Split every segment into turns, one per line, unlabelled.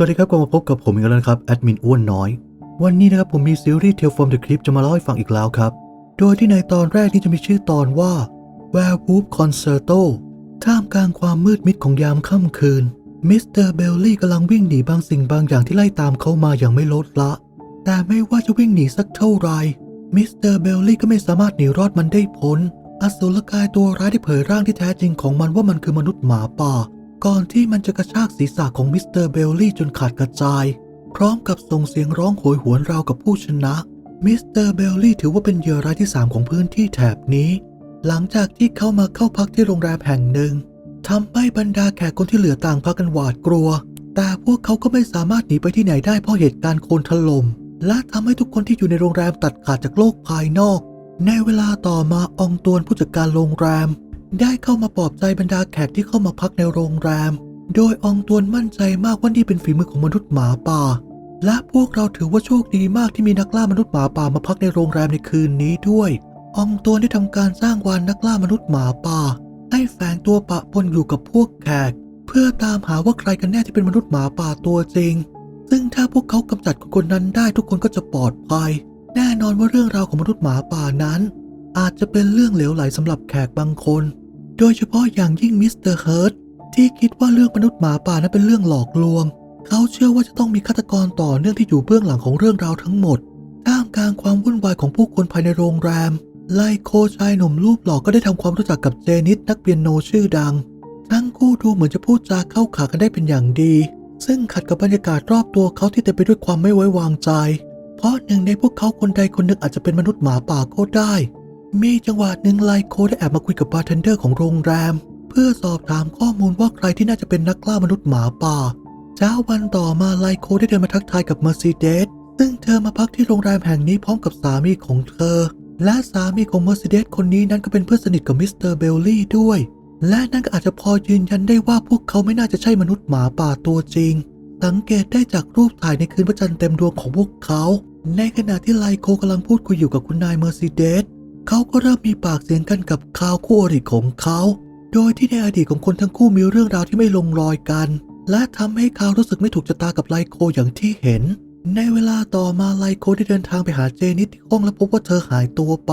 สวัสดีครับกลับมาพบกับผมอีกแล้วนะครับแอดมินอ้วนน้อย วันนี้นะครับผมมีซีรีส์ Tale from the Crypt จะมาเล่าให้ฟังอีกแล้วครับ โดยที่ในตอนแรกนี้จะมีชื่อตอนว่า Werewolf Concerto ท่ามกลางความมืดมิดของยามค่ำคืนมิสเตอร์เบลลี่กำลังวิ่งหนีบางสิ่งบางอย่างที่ไล่ตามเขามาอย่างไม่ลดละ แต่ไม่ว่าจะวิ่งหนีสักเท่าไหร่มิสเตอร์เบลลี่ก็ไม่สามารถหนีรอดมันได้พ้นอสูรกายตัวร้ายได้เผยร่างที่แท้จริงของมันว่ามันคือมนุษย์หมาป่า ก่อนที่มันจะกระชากศีรษะของมิสเตอร์เบลลี่จนขาดกระจาย พร้อมกับส่งเสียงร้องโหยหวนราวกับผู้ชนะมิสเตอร์เบลลี่ถือว่าเป็นเหยื่อรายที่ 3 ของพื้นที่แถบนี้ หลังจากที่เข้ามาเข้าพักที่โรงแรมแห่งหนึ่งทำให้บรรดาแขกคนที่เหลือต่างพากันหวาดกลัว แต่พวกเขาก็ไม่สามารถหนีไปที่ไหนได้เพราะเหตุการณ์โคลนถล่มและทำให้ทุกคนที่อยู่ในโรงแรมตัดขาดจากโลกภายนอก ในเวลาต่อมาองตวนผู้จัดการโรงแรม ได้เข้ามาปลอบใจบรรดาแขกที่เข้ามาพักในโรงแรม โดยอองตวนมั่นใจมากว่านี่เป็นฝีมือของมนุษย์หมาป่า และพวกเราถือว่าโชคดีมากที่มีนักล่ามนุษย์หมาป่ามาพักในโรงแรมในคืนนี้ด้วย อองตวนได้ทำการสร้างวานนักล่ามนุษย์หมาป่า ให้แฝงตัวปะปนอยู่กับพวกแขก เพื่อตามหาว่าใครกันแน่ที่เป็นมนุษย์หมาป่าตัวจริง ซึ่งถ้าพวกเขากำจัดคนนั้นได้ทุกคนก็จะปลอดภัย แน่นอนว่าเรื่องราวของมนุษย์หมาป่านั้น อาจจะเป็นเรื่องเหลวไหลสำหรับแขกบางคน โดยเฉพาะอย่างยิ่งมิสเตอร์เฮิร์ตที่คิดว่าเรื่องมนุษย์หมาป่านั้นเป็นเรื่องหลอกลวง เขาเชื่อว่าจะต้องมีฆาตกรต่อเนื่องที่อยู่เบื้องหลังของเรื่องราวทั้งหมด ท่ามกลางความวุ่นวายของผู้คนภายในโรงแรม ไลโคชายหนุ่มรูปหล่อก็ได้ทำความรู้จักกับเจนิสนักเปียโนชื่อดัง ทั้งคู่ดูเหมือนจะพูดจาเข้าขากันได้เป็นอย่างดี ซึ่งขัดกับบรรยากาศรอบตัวเขาที่เต็มไปด้วยความไม่ไว้วางใจ เพราะหนึ่งในพวกเขาคนใดคนหนึ่งอาจจะเป็นมนุษย์หมาป่าก็ได้ มีจังหวะหนึ่งไลโคได้แอบมาคุยกับบาร์เทนเดอร์ของโรงแรม เพื่อสอบถามข้อมูลว่าใครที่น่าจะเป็นนักล่ามนุษย์หมาป่า เช้าวันต่อมาไลโคได้เดินมาทักทายกับเมอร์ซีเดสซึ่งเธอมาพักที่โรงแรมแห่งนี้พร้อมกับสามีของเธอ และสามีของเมอร์ซีเดสคนนี้นั้นก็เป็นเพื่อนสนิทกับมิสเตอร์เบลลี่ด้วย และนั่นก็อาจจะพอยืนยันได้ว่าพวกเขาไม่น่าจะใช่มนุษย์หมาป่าตัวจริง สังเกตได้จากรูปถ่ายในคืนพระจันทร์เต็มดวงของพวกเขา ในขณะที่ไลโคกำลังพูดคุยอยู่กับคุณนายเมอร์ซีเดส เขาก็เริ่มมีปากเสียงกันกับคาวคู่อริของเขา โดยที่ในอดีตของคนทั้งคู่มีเรื่องราวที่ไม่ลงรอยกัน และทำให้คาวรู้สึกไม่ถูกชะตากับไลโคอย่างที่เห็น ในเวลาต่อมาไลโคได้เดินทางไปหาเจนิสที่ห้องและพบว่าเธอหายตัวไป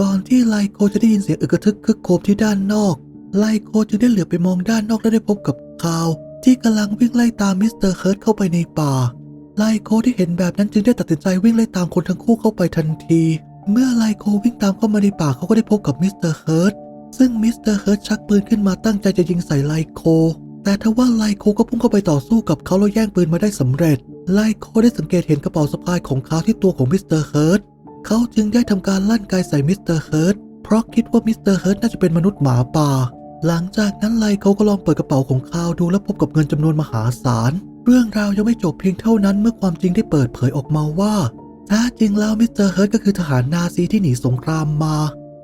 ก่อนที่ไลโคจะได้ยินเสียงอึกระทึกคึกโครมที่ด้านนอกไลโคจึงได้เหลือบไปมองด้านนอกและได้พบกับคาว ที่กำลังวิ่งไล่ตามมิสเตอร์เฮิร์ตเข้าไปในป่า ไลโคที่เห็นแบบนั้นจึงได้ตัดสินใจวิ่งไล่ตามคนทั้งคู่เข้าไปทันที เมื่อไลโควิ่งตามเข้ามาในป่าเขาก็ได้พบกับมิสเตอร์เฮิร์ตซึ่งมิสเตอร์เฮิร์ตชักปืนขึ้นมาตั้งใจจะยิงใส่ไลโค แต่ทว่าไลโคก็พุ่งเข้าไปต่อสู้กับเขาแล้วแย่งปืนมาได้สำเร็จ ไลโคได้สังเกตเห็นกระเป๋าสะพายของเขาที่ตัวของมิสเตอร์เฮิร์ตเขาจึงได้ทำการลั่นไกใส่มิสเตอร์เฮิร์ตเพราะคิดว่ามิสเตอร์เฮิร์ตน่าจะเป็นมนุษย์หมาป่า หลังจากนั้นไลโคก็ลองเปิดกระเป๋าของคาดูและพบกับเงินจำนวนมหาศาล เรื่องราวยังไม่จบเพียงเท่านั้นเมื่อความจริงได้เปิดเผยออกมาว่า แท้จริงแล้วมิสเตอร์เฮิร์ตก็คือทหารนาซีที่หนีสงครามมา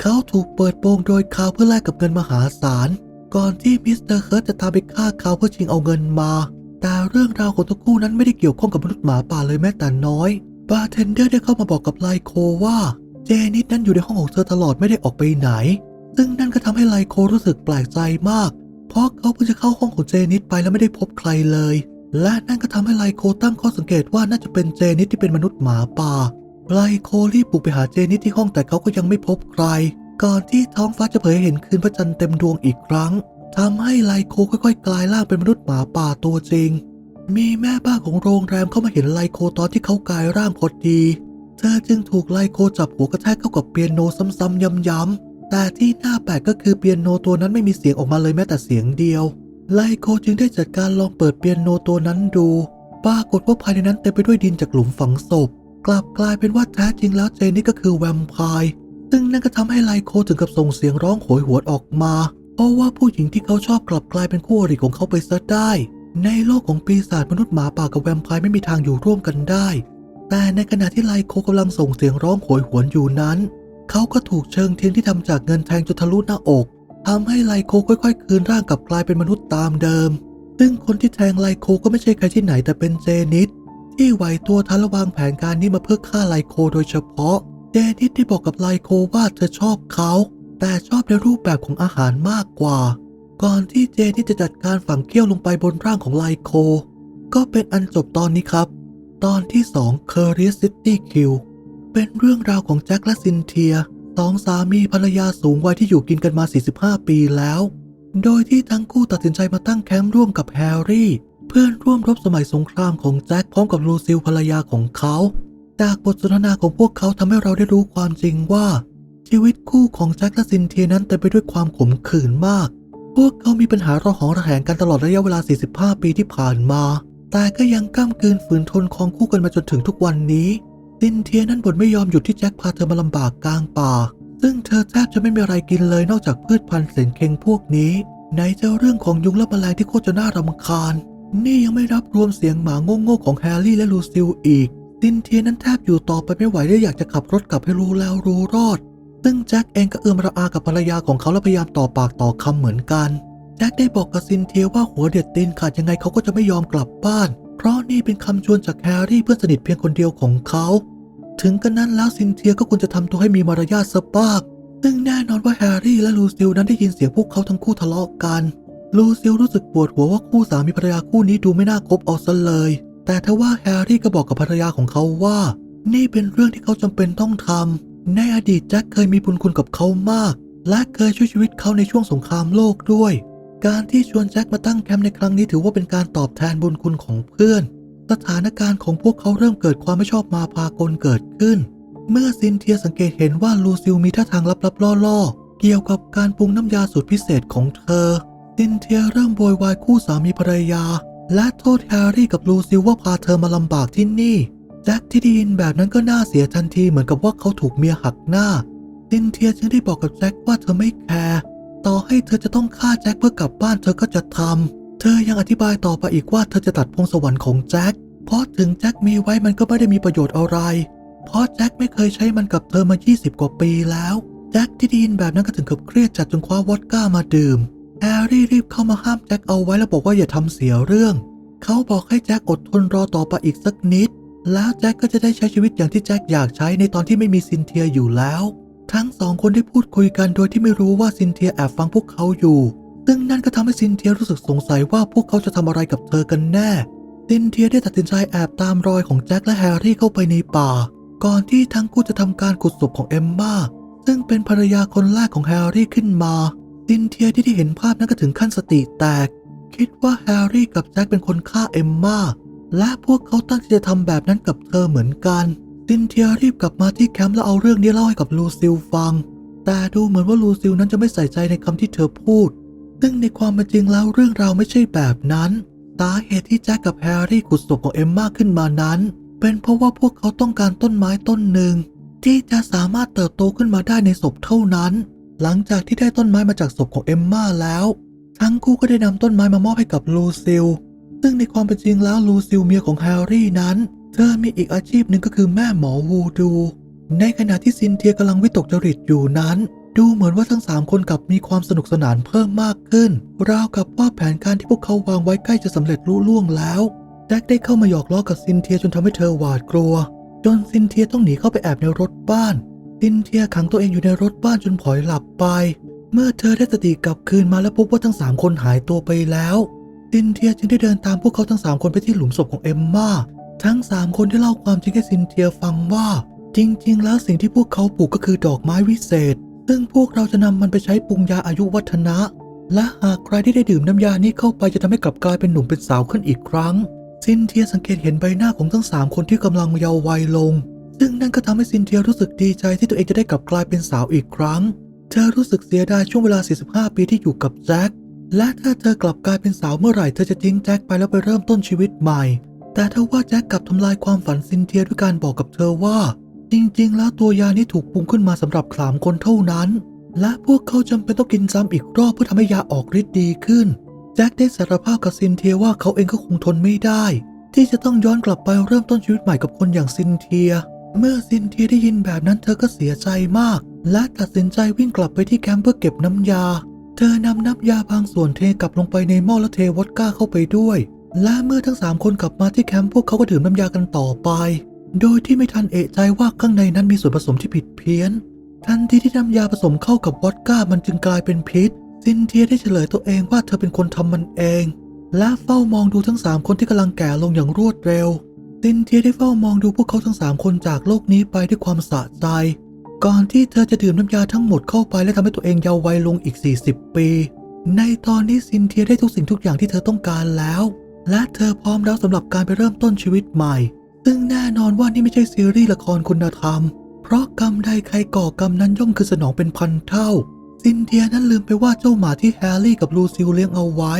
เขาถูกเปิดโปงโดยคาเพื่อแลกกับเงินมหาศาล ก่อนที่มิสเตอร์เฮิร์ตจะตามไปฆ่าคาเพื่อชิงเอาเงินมา แต่เรื่องราวของทั้งคู่นั้นไม่ได้เกี่ยวข้องกับมนุษย์หมาป่าเลยแม้แต่น้อย บาร์เทนเดอร์ได้เข้ามาบอกกับไลโคว่าเจนิดนั้นอยู่ในห้องของเธอตลอดไม่ได้ออกไปไหน ซึ่งนั่นก็ทำให้ไลโครู้สึกแปลกใจมาก เพราะเขาเพิ่งจะเข้าห้องของเจนิดไปแล้วไม่ได้พบใครเลย และนั่นก็ทำให้ไลโคตั้งข้อสังเกตว่าน่าจะเป็นเจนิดที่เป็นมนุษย์หมาป่า ไลโครีบบุกไปหาเจนิดที่ห้องแต่เขาก็ยังไม่พบใคร ก่อนที่ท้องฟ้าจะเผยเห็นคืนพระจันทร์เต็มดวงอีกครั้งทำให้ไลโคค่อยๆ กลายร่างเป็นมนุษย์หมาป่าตัวจริง มีแม่บ้านของโรงแรมเข้ามาเห็นไลโคตอนที่เขากลายร่างพอดี เธอจึงถูกไลโคจับหัวกระแทกเข้ากับเปียโนซ้ำๆย้ำๆแต่ที่น่าแปลกก็คือเปียโนตัวนั้นไม่มีเสียงออกมาเลยแม้แต่เสียงเดียว ไลโคจึงได้จัดการลองเปิดเปียโนตัวนั้นดู ปรากฏว่าภายในนั้นเต็มไปด้วยดินจากหลุมฝังศพ กลับกลายเป็นว่าแท้จริงแล้วเจนนี่ก็คือแวมไพร์ซึ่งนั่นก็ทำให้ไลโคถึงกับส่งเสียงร้องโหยหวนออกมา เพราะว่าผู้หญิงที่เขาชอบกลับกลายเป็นคู่อริของเขาไปซะได้ ในโลกของปีศาจมนุษย์หมาป่ากับแวมไพร์ไม่มีทางอยู่ร่วมกันได้ แต่ในขณะที่ไลโคกำลังส่งเสียงร้องโหยหวนอยู่นั้น เขาก็ถูกเชิงเทียนที่ทำจากเงินแทงจนทะลุหน้าอก ทำให้ไลโคค่อยๆ คืนร่างกลับกลายเป็นมนุษย์ตามเดิม ซึ่งคนที่แทงไลโคก็ไม่ใช่ใครที่ไหนแต่เป็นเจนิสที่ไหวตัวทันระวางแผนการนี้มาเพื่อฆ่าไลโคโดยเฉพาะ เจนิสที่บอกกับไลโคว่าเธอชอบเขา แต่ชอบในรูปแบบของอาหารมากกว่า ก่อนที่เจนิสจะจัดการฝังเขี้ยวลงไปบนร่างของไลโค ก็เป็นอันจบตอนนี้ครับ ตอนที่2 c u r i o u s City Q เป็นเรื่องราวของแจ็คและซินเทีย สองสามีภรรยาสูงวัยที่อยู่กินกันมา 45 ปีแล้ว โดยที่ทั้งคู่ตัดสินใจมาตั้งแคมป์ร่วมกับแฮร์รี่ เพื่อนร่วมรบสมัยสงครามของแจ็คพร้อมกับลูซิลภรรยาของเขา จากบทสนทนาของพวกเขาทำให้เราได้รู้ความจริงว่า ชีวิตคู่ของแจ็คและซินเทียนั้นเต็มไปด้วยความขมขื่นมาก พวกเขามีปัญหาระหองระแหงกันตลอดระยะเวลา 45 ปีที่ผ่านมา แต่ก็ยังก้ามกืนฝืนทนครองคู่กันมาจนถึงทุกวันนี้ ซินเทียนั้นบ่นไม่ยอมหยุดที่แจ็คพาเธอมาลำบากกลางป่า ซึ่งเธอแทบจะไม่มีอะไรกินเลยนอกจากพืชพันธุ์เสนเค็งพวกนี้ไหนจะเรื่องของยุงและแมลงที่โคตรจะน่ารำคาญ นี่ยังไม่รับรวมเสียงหมาโง่ๆของแฮร์รี่และลูซิลอีกซินเทียนั้นแทบอยู่ต่อไปไม่ไหวและอยากจะขับรถกลับให้รู้แล้วรู้รอด ซึ่งแจ็คเองก็เอื้อมระอากับภรรยาของเขาและพยายามต่อปากต่อคำเหมือนกัน แจ็คได้บอกกับซินเทียว่าหัวเด็ดตีนขาดยังไงเขาก็จะไม่ยอมกลับบ้าน ราะนี่เป็นคำชวนจากแฮร์รี่เพื่อนสนิทเพียงคนเดียวของเขา ถึงกันนั้นแล้วซินเทียก็ควรจะทำตัวให้มีมารยาทสักบ้างซึ่งแน่นอนว่าแฮร์รี่และลูซิลนั้นได้ยินเสียงพวกเขาทั้งคู่ทะเลาะกัน ลูซิลรู้สึกปวดหัวว่าคู่สามีภรรยาคู่นี้ดูไม่น่าคบเอาซะเลย แต่ทว่าแฮร์รี่ก็บอกกับภรรยาของเขาว่า นี่เป็นเรื่องที่เขาจำเป็นต้องทำในอดีตแจ็คเคยมีบุญคุณกับเขามาก และเคยช่วยชีวิตเขาในช่วงสงครามโลกด้วย การที่ชวนแจ็คมาตั้งแคมป์ในครั้งนี้ถือว่าเป็นการตอบแทนบุญคุณของเพื่อน สถานการณ์ของพวกเขาเริ่มเกิดความไม่ชอบมาพากลเกิดขึ้น เมื่อซินเทียสังเกตเห็นว่าลูซิลมีท่าทางลับๆล่อๆ เกี่ยวกับการปรุงน้ำยาสูตรพิเศษของเธอ ซินเทียเริ่มโวยวายคู่สามีภรรยา และโทษแฮร์รี่กับลูซิลว่าพาเธอมาลำบากที่นี่แจ็คที่ได้ยินแบบนั้นก็น่าเสียทันทีเหมือนกับว่าเขาถูกเมียหักหน้าซินเทียจึงได้บอกกับแจ็คว่าเธอไม่แคร์ ต่อให้เธอจะต้องฆ่าแจ็คเพื่อกลับบ้านเธอก็จะทำ เธอยังอธิบายต่อไปอีกว่าเธอจะตัดพงสวรรค์ของแจ็ค เพราะถึงแจ็คมีไว้มันก็ไม่ได้มีประโยชน์อะไร เพราะแจ็คไม่เคยใช้มันกับเธอมา 20 กว่าปีแล้ว แจ็คที่ได้ยินแบบนั้นก็ถึงกับเครียดจัดจนคว้าวอดก้ามาดื่ม แฮร์รี่รีบเข้ามาห้ามแจ็คเอาไว้แล้วบอกว่าอย่าทำเสียเรื่อง เขาบอกให้แจ็คอดทนรอต่อไปอีกสักนิด แล้วแจ็คก็จะได้ใช้ชีวิตอย่างที่แจ็คอยากใช้ในตอนที่ไม่มีซินเทียอยู่แล้ว ทั้งสองคนได้พูดคุยกันโดยที่ไม่รู้ว่าซินเทียแอบฟังพวกเขาอยู่ ซึ่งนั่นก็ทำให้ซินเทียรู้สึกสงสัยว่าพวกเขาจะทำอะไรกับเธอกันแน่ ซินเทียได้ตัดสินใจแอบตามรอยของแจ็คและแฮร์รี่เข้าไปในป่า ก่อนที่ทั้งคู่จะทำการขุดศพของเอมมาซึ่งเป็นภรรยาคนแรกของแฮร์รี่ขึ้นมา ซินเทียที่ได้เห็นภาพนั้นก็ถึงขั้นสติแตก คิดว่าแฮร์รี่กับแจ็คเป็นคนฆ่าเอมมาและพวกเขาตั้งใจจะทำแบบนั้นกับเธอเหมือนกัน ซินเทียรีบกลับมาที่แคมป์แล้วเอาเรื่องนี้เล่าให้กับลูซิลฟัง แต่ดูเหมือนว่าลูซิลนั้นจะไม่ใส่ใจในคำที่เธอพูด ซึ่งในความเป็นจริงแล้วเรื่องราวไม่ใช่แบบนั้น สาเหตุที่แจ็คกับแฮร์รี่ขุดศพของเอมมาขึ้นมานั้น เป็นเพราะว่าพวกเขาต้องการต้นไม้ต้นหนึ่ง ที่จะสามารถเติบโตขึ้นมาได้ในศพเท่านั้น หลังจากที่ได้ต้นไม้มาจากศพของเอมมาแล้ว ทั้งคู่ก็ได้นำต้นไม้มามอบให้กับลูซิลซึ่งในความเป็นจริงแล้วลูซิลเมียของแฮร์รี่นั้น เธอมีอีกอาชีพหนึ่งก็คือแม่หมอวูดู ในขณะที่ซินเทียกำลังวิตกจริตอยู่นั้น ดูเหมือนว่าทั้งสามคนกลับมีความสนุกสนานเพิ่มมากขึ้น ราวกับว่าแผนการที่พวกเขาวางไว้ใกล้จะสำเร็จลุล่วงแล้วแจ็คได้เข้ามาหยอกล้อกับซินเทียจนทำให้เธอหวาดกลัว จนซินเทียต้องหนีเข้าไปแอบในรถบ้าน ซินเทียขังตัวเองอยู่ในรถบ้านจนผลอยหลับไป เมื่อเธอได้สติกลับคืนมาและพบว่าทั้งสามคนหายตัวไปแล้ว ซินเทียจึงได้เดินตามพวกเขาทั้งสามคนไปที่หลุมศพของเอมมา ทั้งสามคนได้เล่าความจริงให้ซินเทียฟังว่า จริง ๆ แล้วสิ่งที่พวกเขาปลูกก็คือดอกไม้วิเศษ ซึ่งพวกเราจะนำมันไปใช้ปรุงยาอายุวัฒนะ และหากใครที่ได้ดื่มน้ำยานี้เข้าไปจะทำให้กลับกลายเป็นหนุ่มเป็นสาวขึ้นอีกครั้ง ซินเทียสังเกตเห็นใบหน้าของทั้งสามคนที่กำลังเยาว์วัยลง ซึ่งนั่นก็ทำให้ซินเทียรู้สึกดีใจที่ตัวเองจะได้กลับกลายเป็นสาวอีกครั้ง เธอรู้สึกเสียดายช่วงเวลา 45 ปีที่อยู่กับแจ็คและถ้าเธอกลับกลายเป็นสาวเมื่อไหร่เธอจะทิ้งแจ็คไปแล้วไปเริ่มต้นชีวิตใหม่ แต่ถ้าว่าแจ็คกลับทำลายความฝันซินเทียด้วยการบอกกับเธอว่า จริงๆ แล้วตัวยานี้ถูกปรุงขึ้นมาสำหรับขลามคนเท่านั้น และพวกเขาจำเป็นต้องกินซ้ำอีกรอบเพื่อทำให้ยาออกฤทธิ์ดีขึ้น แจ็คได้สารภาพกับซินเทียว่าเขาเองก็คงทนไม่ได้ ที่จะต้องย้อนกลับไปเริ่มต้นชีวิตใหม่กับคนอย่างซินเทีย เมื่อซินเทียได้ยินแบบนั้นเธอก็เสียใจมาก และตัดสินใจวิ่งกลับไปที่แคมป์เพื่อเก็บน้ำยา เธอนำน้ำยาบางส่วนเทกลับลงไปในหม้อและเทวอดก้าเข้าไปด้วย และเมื่อทั้งสามคนกลับมาที่แคมป์พวกเขาก็ดื่มน้ำยากันต่อไป โดยที่ไม่ทันเอะใจว่าข้างในนั้นมีส่วนผสมที่ผิดเพี้ยน ทันทีที่น้ำยาผสมเข้ากับวอดก้ามันจึงกลายเป็นพิษ ซินเทียได้เฉลยตัวเองว่าเธอเป็นคนทำมันเอง และเฝ้ามองดูทั้งสามคนที่กำลังแก่ลงอย่างรวดเร็ว ซินเทียได้เฝ้ามองดูพวกเขาทั้งสามคนจากโลกนี้ไปด้วยความสะใจ ก่อนที่เธอจะดื่มน้ำยาทั้งหมดเข้าไปและทำให้ตัวเองเยาว์วัยลงอีก 40 ปี ในตอนนี้ซินเทียได้ทุกสิ่งทุกอย่างที่เธอต้องการแล้ว และเธอพร้อมแล้วสำหรับการไปเริ่มต้นชีวิตใหม่ ซึ่งแน่นอนว่านี่ไม่ใช่ซีรีส์ละครคุณธรรม เพราะกรรมใดใครก่อกรรมนั้นย่อมคือสนองเป็นพันเท่า ซินเทียนั้นลืมไปว่าเจ้าหมาที่แฮร์รี่กับลูซิลเลี้ยงเอาไว้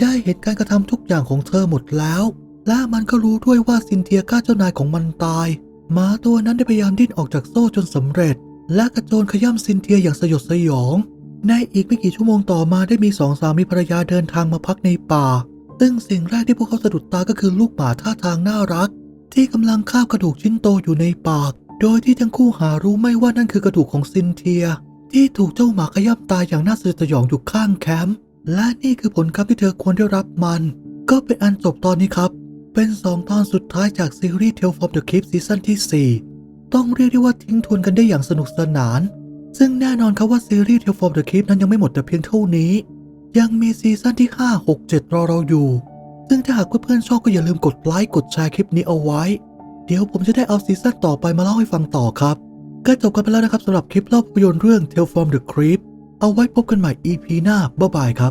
ได้เหตุการกระทำทุกอย่างของเธอหมดแล้ว และมันก็รู้ด้วยว่าซินเทียฆ่าเจ้านายของมันตายหมาตัวนั้นได้พยายามดิ้นออกจากโซ่จนสำเร็จ และกระโจนขย้ำซินเทียอย่างสยดสยอง ในอีกไม่กี่ชั่วโมงต่อมาได้มีสองสามีภรรยาเดินทางมาพักในป่า ซึ่งสิ่งแรกที่พวกเขาสะดุดตาก็คือลูกหมาท่าทางน่ารัก ที่กำลังคาบกระดูกชิ้นโตอยู่ในปาก โดยที่ทั้งคู่หารู้ไม่ว่านั่นคือกระดูกของซินเทีย ที่ถูกเจ้าหมาขย้ำตายอย่างน่าสยดสยองอยู่ข้างแคมป์และนี่คือผลครับที่เธอควรได้รับมัน ก็เป็นอันจบตอนนี้ครับ เป็นสองตอนสุดท้ายจากซีรีส์ Tale from the Crypt ซีซั่นที่ 4 ต้องเรียกได้ว่าทิ้งทวนกันได้อย่างสนุกสนาน ซึ่งแน่นอนครับว่าซีรีส์ Tale from the Crypt นั้นยังไม่หมดแต่เพียงเท่านี้ ยังมีซีซั่นที่ 5 6 7 รอเราอยู่ ซึ่งถ้าหากเพื่อนๆชอบก็อย่าลืมกดไลค์กดแชร์คลิปนี้เอาไว้ เดี๋ยวผมจะได้เอาซีซั่นต่อไปมาเล่าให้ฟังต่อครับ ก็จบกันไปแล้วนะครับสำหรับคลิปเล่าภาพยนตร์เรื่อง Tale from the Crypt เอาไว้พบกันใหม่ EP หน้าบ๊ายบายครับ